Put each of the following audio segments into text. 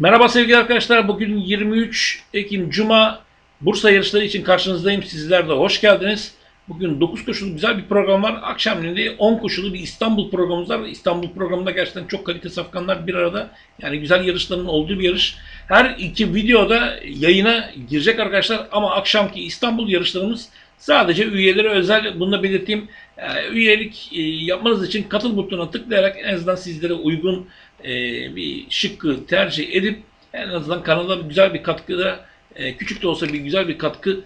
Merhaba sevgili arkadaşlar. Bugün 23 Ekim Cuma Bursa yarışları için karşınızdayım. Sizler de hoş geldiniz. Bugün 9 koşulu güzel bir program var. Akşamleyin de 10 koşulu bir İstanbul programımız var. İstanbul programında gerçekten çok kalite safkanlar bir arada. Yani güzel yarışların olduğu bir yarış. Her iki videoda yayına girecek arkadaşlar. Ama akşamki İstanbul yarışlarımız sadece üyelere özel. Bunu da belirteyim. Yani üyelik e, yapmanız için katıl butonuna tıklayarak en azından sizlere uygun e, bir şıkkı tercih edip en azından kanala güzel bir katkıda e, küçük de olsa bir güzel bir katkı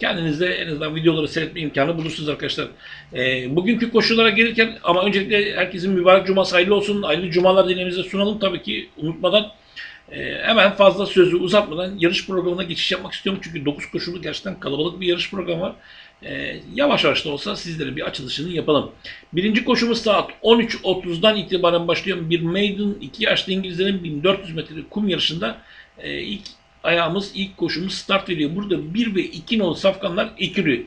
kendinize en azından videoları seyretme imkanı bulursunuz arkadaşlar. Bugünkü koşullara gelirken ama öncelikle herkesin mübarek cuması hayırlı olsun. Hayırlı cumalar dileğimize sunalım tabii ki unutmadan. E, hemen fazla sözü uzatmadan yarış programına geçiş yapmak istiyorum. Çünkü 9 koşulu gerçekten kalabalık bir yarış programı var. E, yavaş yavaş da olsa sizlere bir açılışını yapalım. Birinci koşumuz saat 13.30'dan itibaren başlıyor. Bir maiden 2 yaşlı İngilizlerin 1400 metre kum yarışında e, ilk ayağımız, ilk koşumuz start veriyor. Burada 1 ve 2 nolu safkanlar ekürü.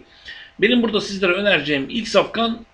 Benim burada sizlere önereceğim ilk safkan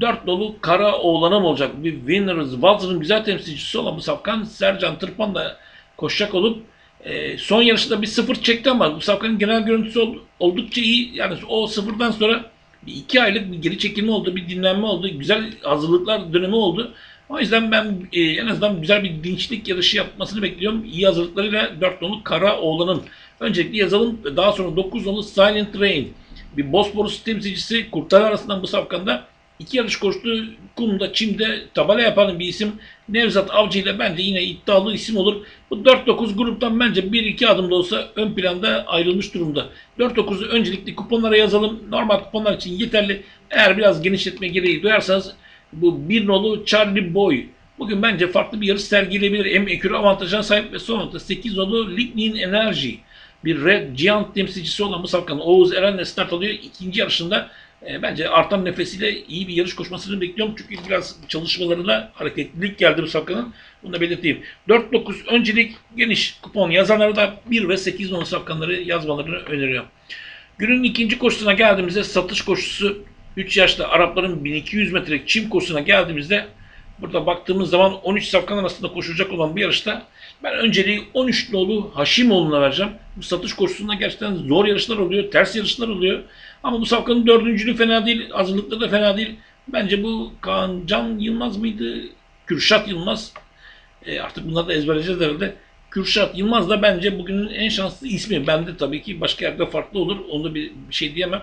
4 dolu kara oğlanım olacak. Bir Winners Waltz'ın güzel temsilcisi olan bu safkan Sercan Tırpan da koşacak olup e, son yarışta bir sıfır çekti ama bu safkanın genel görüntüsü ol- oldukça iyi. Yani o sıfırdan sonra bir iki aylık bir geri çekilme oldu, bir dinlenme oldu. Güzel hazırlıklar dönemi oldu. O yüzden ben e, en azından güzel bir dinçlik yarışı yapmasını bekliyorum. İyi hazırlıklarıyla 4 nolu Kara Oğlan'ın. Öncelikle yazalım. Daha sonra 9 nolu Silent Rain. Bir Bosporus temsilcisi kurtlar arasından bu safkanda iki yarış koştu. Kumda, çimde tabela yapan bir isim. Nevzat Avcı ile bence yine iddialı isim olur. Bu 4-9 gruptan bence 1-2 adım da olsa ön planda ayrılmış durumda. 4-9'u öncelikli kuponlara yazalım. Normal kuponlar için yeterli. Eğer biraz genişletme gereği duyarsanız bu bir nolu Charlie Boy. Bugün bence farklı bir yarış sergileyebilir. Hem ekürü avantajına sahip ve sonunda 8 nolu Lignin Energy. Bir Red Giant temsilcisi olan bu safkanın Oğuz Eren'le start alıyor. İkinci yarışında e, bence artan nefesiyle iyi bir yarış koşmasını bekliyorum. Çünkü biraz çalışmalarına hareketlilik geldi bu safkanın. Bunu da belirteyim. 4-9 öncelik geniş kupon yazanlara da 1 ve 8 nolu safkanları yazmalarını öneriyorum. Günün ikinci koşusuna geldiğimizde satış koşusu 3 yaşlı Arapların 1200 metrelik çim koşusuna geldiğimizde burada baktığımız zaman 13 safkan arasında koşulacak olan bir yarışta ben önceliği 13 nolu Haşimoğlu'na vereceğim. Bu satış koşusunda gerçekten zor yarışlar oluyor, ters yarışlar oluyor. Ama bu safkanın dördüncülüğü fena değil, hazırlıkları da fena değil. Bence bu Kaan Can Yılmaz mıydı? Kürşat Yılmaz. E, artık bunları da ezberleyeceğiz herhalde. Kürşat Yılmaz da bence bugünün en şanslı ismi. Bende tabii ki başka yerde farklı olur. Onda bir, bir şey diyemem.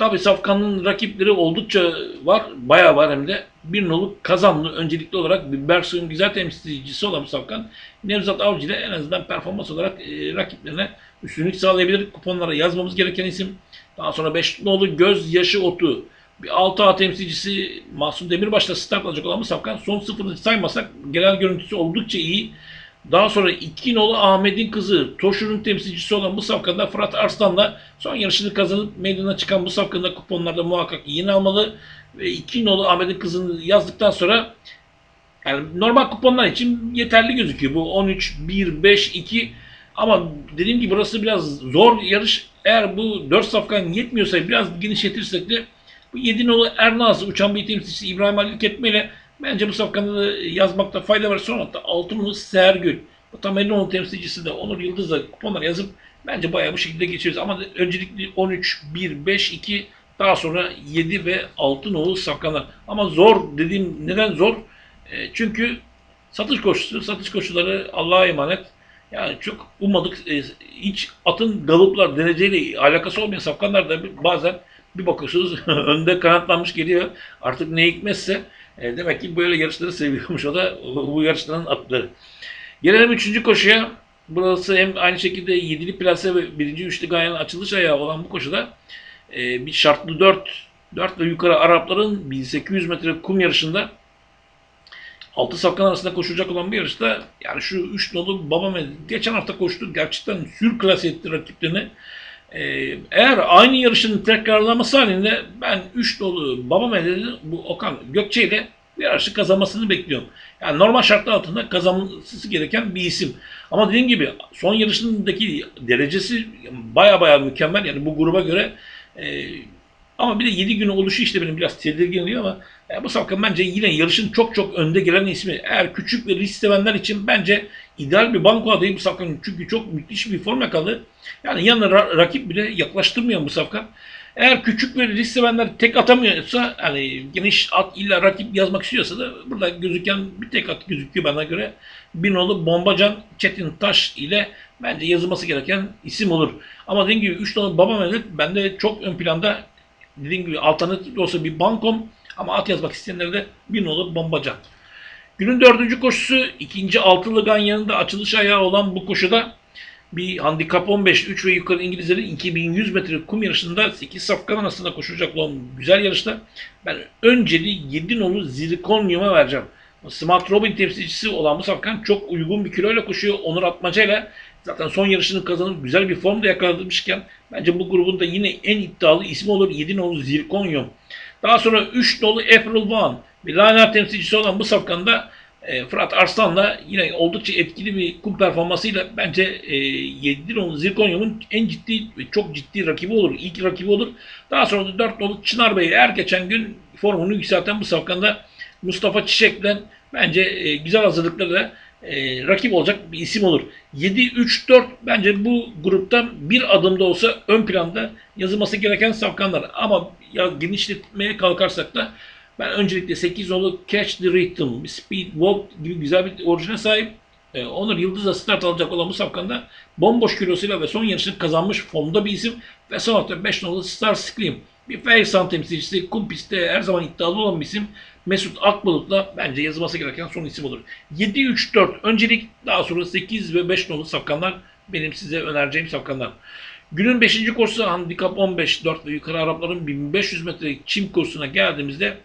Tabii Safkan'ın rakipleri oldukça var. Bayağı var hem de. Bir nolu kazanlı öncelikli olarak Bersoy'un güzel temsilcisi olan Safkan. Nevzat Avcı ile en azından performans olarak e, rakiplerine üstünlük sağlayabilir. Kuponlara yazmamız gereken isim. Daha sonra 5 nolu Göz Yaşı Otu. Bir 6A temsilcisi Mahsun Demirbaş'la start alacak olan bu Safkan son sıfırını saymasak genel görüntüsü oldukça iyi. Daha sonra iki nolu Ahmet'in kızı Toşur'un temsilcisi olan bu safkanda Fırat Arslan'la son yarışını kazanıp meydana çıkan bu safkanda kuponlarda muhakkak yeni almalı. Ve iki nolu Ahmet'in kızını yazdıktan sonra yani normal kuponlar için yeterli gözüküyor. Bu 13, 1, 5, 2 ama dediğim gibi burası biraz zor yarış. Eğer bu 4 safkan yetmiyorsa biraz genişletirsek de bu 7 nolu Ernaz uçan bir temsilcisi İbrahim Ali Ketme ile Bence bu safkanı yazmakta fayda var. Sonra da Altınlı Sergül. Bu tam Elinoğlu temsilcisi de Onur Yıldız'la kuponlar yazıp bence bayağı bu şekilde geçeriz. Ama öncelikli 13, 1, 5, 2 daha sonra 7 ve Altınoğlu safkanlar. Ama zor dediğim neden zor? E, çünkü satış koşusu, satış koşuları Allah'a emanet. Yani çok ummadık e, hiç atın galoplar dereceyle alakası olmayan safkanlar da bazen bir bakıyorsunuz önde kanatlanmış geliyor. Artık ne hikmetse e, demek ki böyle yarışları seviyormuş o da bu yarışların atları. Gelelim üçüncü koşuya. Burası hem aynı şekilde yedili plase ve birinci üçlü gayenin açılış ayağı olan bu koşuda e, bir şartlı 4 4 ve yukarı Arapların 1800 metre kum yarışında 6 safkan arasında koşulacak olan bir yarışta yani şu 3 nolu Babame geçen hafta koştu. Gerçekten sürklas etti rakiplerini. Ee, eğer aynı yarışın tekrarlaması halinde ben 3 dolu Babamede'nin bu Okan Gökçe ile bir yarışı kazanmasını bekliyorum. Yani normal şartlar altında kazanması gereken bir isim. Ama dediğim gibi son yarışındaki derecesi baya baya mükemmel. Yani bu gruba göre e, Ama bir de 7 günü oluşu işte benim biraz tedirgin ediyor ama e, bu Safkan bence yine yarışın çok çok önde gelen ismi. Eğer küçük ve risk sevenler için bence ideal bir banko adayı bu Safkan. Çünkü çok müthiş bir form yakaladı. Yani yanına ra- rakip bile yaklaştırmıyor bu Safkan. Eğer küçük ve risk sevenler tek atamıyorsa hani geniş at illa rakip yazmak istiyorsa da burada gözüken bir tek at gözüküyor bana göre. Binolu Bombacan Çetin Taş ile bence yazılması gereken isim olur. Ama dediğim gibi 3 tane Baba Mehmet bende çok ön planda dediğim gibi alternatif olsa bir bankom ama at yazmak isteyenlere de Binolu Bombacan. Günün dördüncü koşusu ikinci altılı ganyanında açılış ayağı olan bu koşuda bir handikap 15 3 ve yukarı İngilizlerin 2100 metre kum yarışında 8 safkan arasında koşulacak olan güzel yarışta ben önceli 7 nolu Zirkonyum'a vereceğim. Smart Robin temsilcisi olan bu safkan çok uygun bir kiloyla koşuyor. Onur Atmaca ile zaten son yarışını kazanıp güzel bir formda yakalamışken bence bu grubun da yine en iddialı ismi olur 7 nolu Zirkonyum. Daha sonra 3 nolu April One Liner temsilcisi olan bu safkanda e, Fırat Arslan'la yine oldukça etkili bir kum performansıyla bence e, 7 nolu Zirkonyum'un en ciddi ve çok ciddi rakibi olur. İlk rakibi olur. Daha sonra da 4 nolu Çınar Bey her geçen gün formunu yükselten bu safkanda Mustafa Çiçek'le bence e, güzel hazırlıklarla e, rakip olacak bir isim olur. 7-3-4 bence bu gruptan bir adımda olsa ön planda yazılması gereken safkanlar. Ama ya genişletmeye kalkarsak da ben öncelikle 8 nolu Catch the Rhythm, Speed Walk gibi güzel bir orijine sahip. E, Onur Yıldız'la start alacak olan bu safkanda bomboş kilosuyla ve son yarışını kazanmış formda bir isim. Ve son hafta 5 nolu Star Scream. Bir Fairsan temsilcisi, kum pistte her zaman iddialı olan bir isim. Mesut Akbulut'la bence yazılması gereken son isim olur. 7-3-4 öncelik daha sonra 8 ve 5 nolu safkanlar benim size önereceğim safkanlar. Günün 5. koşusu handikap 15 4 ve yukarı Arapların 1500 metrelik çim koşusuna geldiğimizde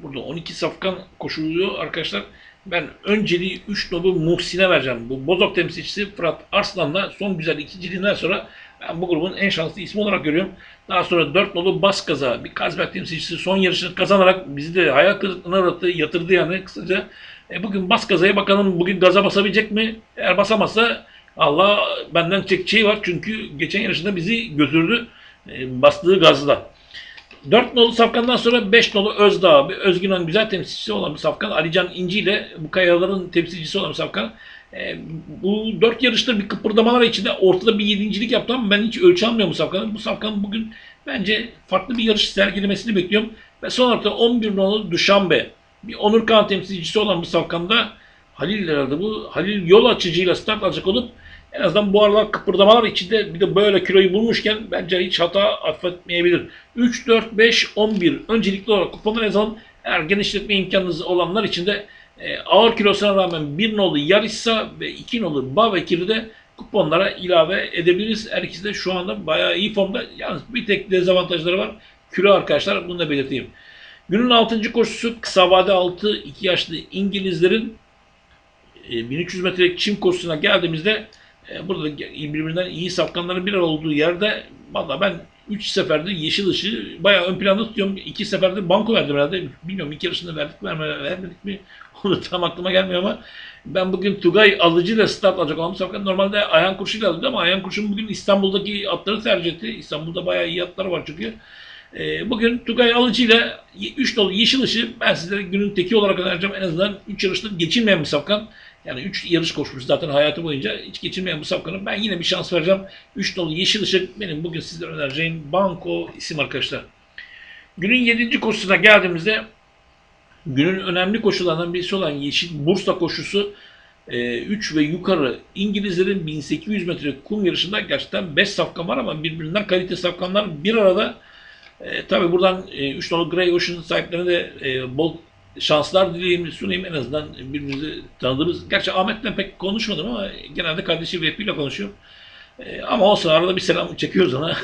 burada 12 safkan koşuluyor arkadaşlar. Ben önceliği 3 nolu Muhsin'e vereceğim. Bu Bozok temsilcisi Fırat Arslan'la son güzel ikinciliğinden sonra ben bu grubun en şanslı ismi olarak görüyorum. Daha sonra 4 nolu Baskaza bir Kazbek temsilcisi son yarışını kazanarak bizi de hayal kırıklığına uğrattı, yatırdı yani kısaca. E bugün Baskaza'ya bakalım bugün gaza basabilecek mi? Eğer basamazsa Allah benden çekeceği var çünkü geçen yarışında bizi götürdü e, bastığı gazla. 4 nolu safkandan sonra 5 nolu Özdağ, Özgün'ün güzel temsilcisi olan bir safkan. Alican İnci ile bu kayaların temsilcisi olan bir safkan. E, bu 4 yarışta bir kıpırdamalar içinde ortada bir yedincilik yaptı ama ben hiç ölçü almıyorum bu safkanın. Bu safkanın bugün bence farklı bir yarış sergilemesini bekliyorum. Ve son olarak da 11 nolu Duşanbe. Bir Onur Kağan temsilcisi olan bu safkanda Halil herhalde bu. Halil yol açıcıyla start alacak olup en azından bu aralar kıpırdamalar içinde bir de böyle kiloyu bulmuşken bence hiç hata affetmeyebilir. 3, 4, 5, 11 öncelikli olarak kuponları yazalım. Eğer genişletme imkanınız olanlar için de e, ağır kilosuna rağmen 1 nolu Yarissa ve 2 nolu Bavekir'i de kuponlara ilave edebiliriz. Her ikisi de şu anda bayağı iyi formda. Yalnız bir tek dezavantajları var. Kilo arkadaşlar bunu da belirteyim. Günün 6. koşusu kısa vade 6 2 yaşlı İngilizlerin e, 1300 metrelik çim koşusuna geldiğimizde e, burada da birbirinden iyi safkanların bir olduğu yerde valla ben 3 seferde yeşil ışığı bayağı ön planda tutuyorum. 2 seferde banko verdim herhalde. Bilmiyorum iki yarışında verdik mi vermedik mi? Onu tam aklıma gelmiyor ama ben bugün Tugay alıcıyla start alacak bu safkan normalde Ayhan Kurşu'yla aldı ama Ayhan Kurşun bugün İstanbul'daki atları tercih etti. İstanbul'da bayağı iyi atlar var çünkü. E, bugün Tugay Alıcı ile 3 dolu yeşil ışığı ben sizlere günün teki olarak önereceğim. En azından 3 yarışta geçilmeyen bir safkan. Yani 3 yarış koşmuş zaten hayatı boyunca hiç geçilmeyen bu safkanın ben yine bir şans vereceğim. 3 dolu yeşil ışık benim bugün sizlere önereceğim Banko isim arkadaşlar. Günün 7. koşusuna geldiğimizde günün önemli koşularından birisi olan Yeşil Bursa koşusu 3 ve yukarı İngilizlerin 1800 metre kum yarışında gerçekten 5 safkan var ama birbirinden kalite safkanlar bir arada. E, tabii buradan 3 e, nolu Grey Ocean sahiplerine de e, bol şanslar dileyim, sunayım en azından birbirimizi tanıdığımız. Gerçi Ahmet'le pek konuşmadım ama genelde kardeşi Vehbi ile konuşuyorum. E, ama olsun arada bir selam çekiyoruz ona.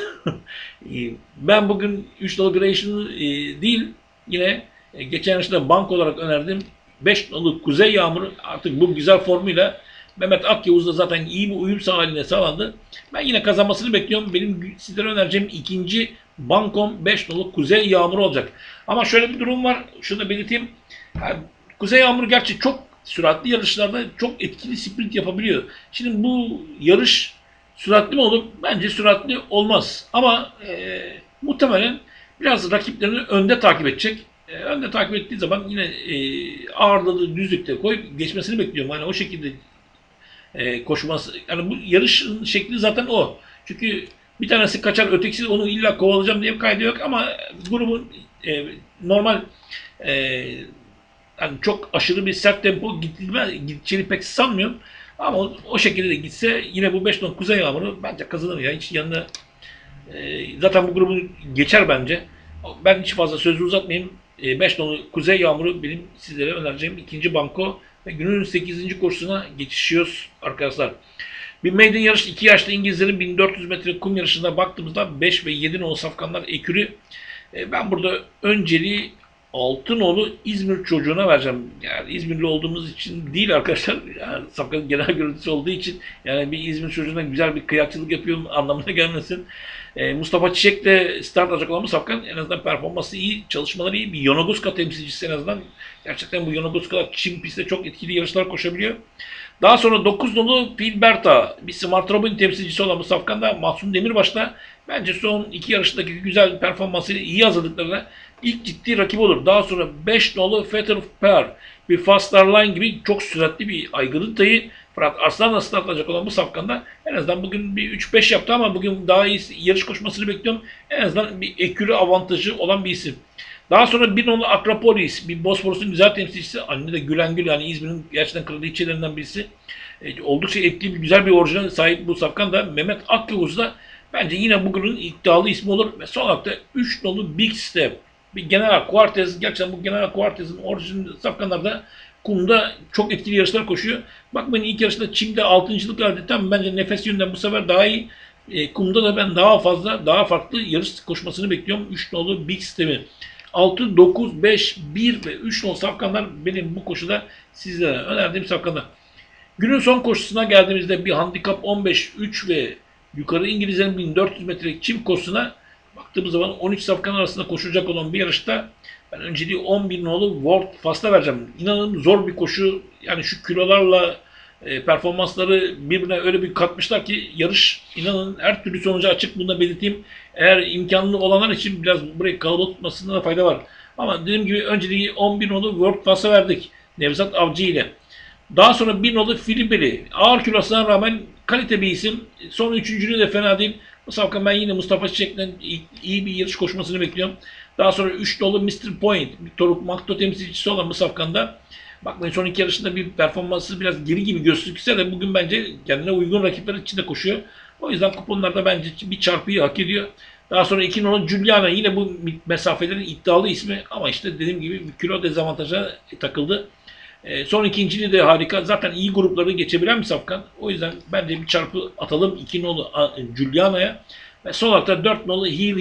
ben bugün 3 nolu Ocean e, değil yine e, geçen yaşta bank olarak önerdim. 5 nolu Kuzey Yağmuru artık bu güzel formuyla Mehmet Akyavuz da zaten iyi bir uyum haline sağlandı. Ben yine kazanmasını bekliyorum. Benim sizlere önereceğim ikinci Bankom 5 nolu Kuzey Yağmuru olacak. Ama şöyle bir durum var. Şunu da belirteyim. Yani Kuzey Yağmuru gerçi çok süratli yarışlarda çok etkili sprint yapabiliyor. Şimdi bu yarış süratli mi olur? Bence süratli olmaz. Ama e, muhtemelen biraz rakiplerini önde takip edecek. E, önde takip ettiği zaman yine e, ağırlığı düzlükte koyup geçmesini bekliyorum. Hani o şekilde e, koşması. Yani bu yarışın şekli zaten o. Çünkü bir tanesi kaçar, ötekisi onu illa kovalayacağım diye bir kaydı yok ama grubun e, normal e, yani çok aşırı bir sert tempo gidilme, gideceğini pek sanmıyorum. Ama o, o şekilde de gitse yine bu 5 ton Kuzey Yağmuru bence kazanır ya. Hiç yanına e, zaten bu grubu geçer bence. Ben hiç fazla sözü uzatmayayım. 5 tonu Kuzey Yağmuru benim sizlere önereceğim ikinci banko ve günün 8. kursuna geçişiyoruz arkadaşlar. Bir maiden yarış 2 yaşlı İngilizlerin 1400 metre kum yarışına baktığımızda 5 ve 7 nolu safkanlar ekürü. E, ben burada önceliği Altınolu İzmir çocuğuna vereceğim. Yani İzmirli olduğumuz için değil arkadaşlar. Yani Safkan'ın genel görüntüsü olduğu için yani bir İzmir çocuğuna güzel bir kıyakçılık yapıyorum anlamına gelmesin. E, Mustafa Çiçek de start bu Safkan en azından performansı iyi, çalışmaları iyi. Bir Yonaguska temsilcisi en azından. Gerçekten bu Yonaguska Çin pistte çok etkili yarışlar koşabiliyor. Daha sonra 9 nolu Pilberta, bir Smart Robin temsilcisi olan bu Safkan'da Mahsun Demirbaş'ta bence son iki yarıştaki güzel performansıyla iyi hazırlıklarla ilk ciddi rakip olur. Daha sonra 5 nolu Fetter Pair, bir Fast Line gibi çok süratli bir aygırın tayı Fırat Arslan'la start alacak olan bu safkanda en azından bugün bir 3-5 yaptı ama bugün daha iyi yarış koşmasını bekliyorum. En azından bir ekürü avantajı olan bir isim. Daha sonra bir nolu Akrapolis, bir Bosporus'un güzel temsilcisi. Anne de Gülen Gül yani İzmir'in gerçekten kraliçelerinden birisi. E, oldukça etkili bir güzel bir orijinal sahip bu safkan da Mehmet Akyavuz da bence yine bugünün iddialı ismi olur. Ve son da 3 nolu Big Step. Bir General Quartez, gerçekten bu General Quartez'in orijinal safkanlarda kumda çok etkili yarışlar koşuyor. Bakmayın ilk yarışta Çim'de 6.lık verdi. Tam bence nefes yönünden bu sefer daha iyi. E, kumda da ben daha fazla, daha farklı yarış koşmasını bekliyorum. 3 nolu Big Step'i. 6, 9, 5, 1 ve 3 nol safkanlar benim bu koşuda sizlere önerdiğim safkanlar. Günün son koşusuna geldiğimizde bir handikap 15, 3 ve yukarı İngilizlerin 1400 metrelik çim koşusuna baktığımız zaman 13 safkan arasında koşulacak olan bir yarışta ben önceliği 11 nolu World Fast'a vereceğim. İnanın zor bir koşu. Yani şu kilolarla e, performansları birbirine öyle bir katmışlar ki yarış inanın her türlü sonuca açık. Bunu da belirteyim. Eğer imkanlı olanlar için biraz burayı kalabalık tutmasında da fayda var. Ama dediğim gibi önceliği 11 nolu World Fast'a verdik. Nevzat Avcı ile. Daha sonra bir nolu Filipeli. Ağır kilosuna rağmen kalite bir isim. Son üçüncülüğü de fena değil. Bu safkan ben yine Mustafa Çiçek'ten iyi bir yarış koşmasını bekliyorum. Daha sonra 3 nolu Mr. Point. Toruk Makto temsilcisi olan bu safkanda. Bakmayın son iki yarışında bir performansı biraz geri gibi gözükse de bugün bence kendine uygun rakipler içinde koşuyor. O yüzden kuponlarda bence bir çarpıyı hak ediyor. Daha sonra 2 numaralı Juliana yine bu mesafelerin iddialı ismi ama işte dediğim gibi kilo dezavantaja takıldı. E, son ikinciliği de harika. Zaten iyi grupları geçebilen bir safkan. O yüzden bence bir çarpı atalım 2 nolu Juliana'ya. Ve son olarak da 4 nolu Heal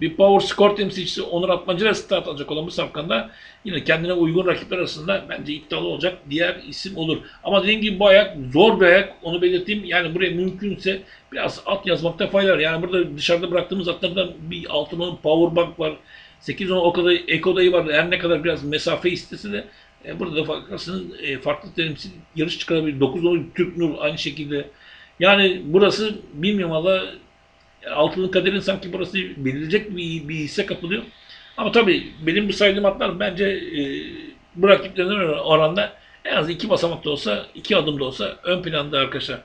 bir power score temsilcisi Onur Atmacı'yla start alacak olan bu safkanda yine kendine uygun rakipler arasında bence iddialı olacak diğer isim olur. Ama dediğim gibi bu ayak zor bir ayak onu belirteyim. Yani buraya mümkünse biraz at yazmakta fayda var. Yani burada dışarıda bıraktığımız atlardan bir altının power bank var. 8 10 o kadar ekodayı var. Her ne kadar biraz mesafe istese de e, burada da farklısınız e, farklı temsil yarış çıkarabilir. 9 10 Türk Nur aynı şekilde. Yani burası bilmiyorum valla altının kaderin sanki burası belirleyecek bir, bir hisse kapılıyor. Ama tabii benim bu saydığım atlar bence e, bu rakiplerden oranda en az iki basamak da olsa, iki adım da olsa ön planda arkadaşlar.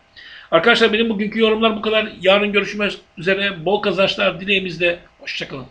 Arkadaşlar benim bugünkü yorumlar bu kadar. Yarın görüşmek üzere. Bol kazançlar dileğimizle. Hoşçakalın.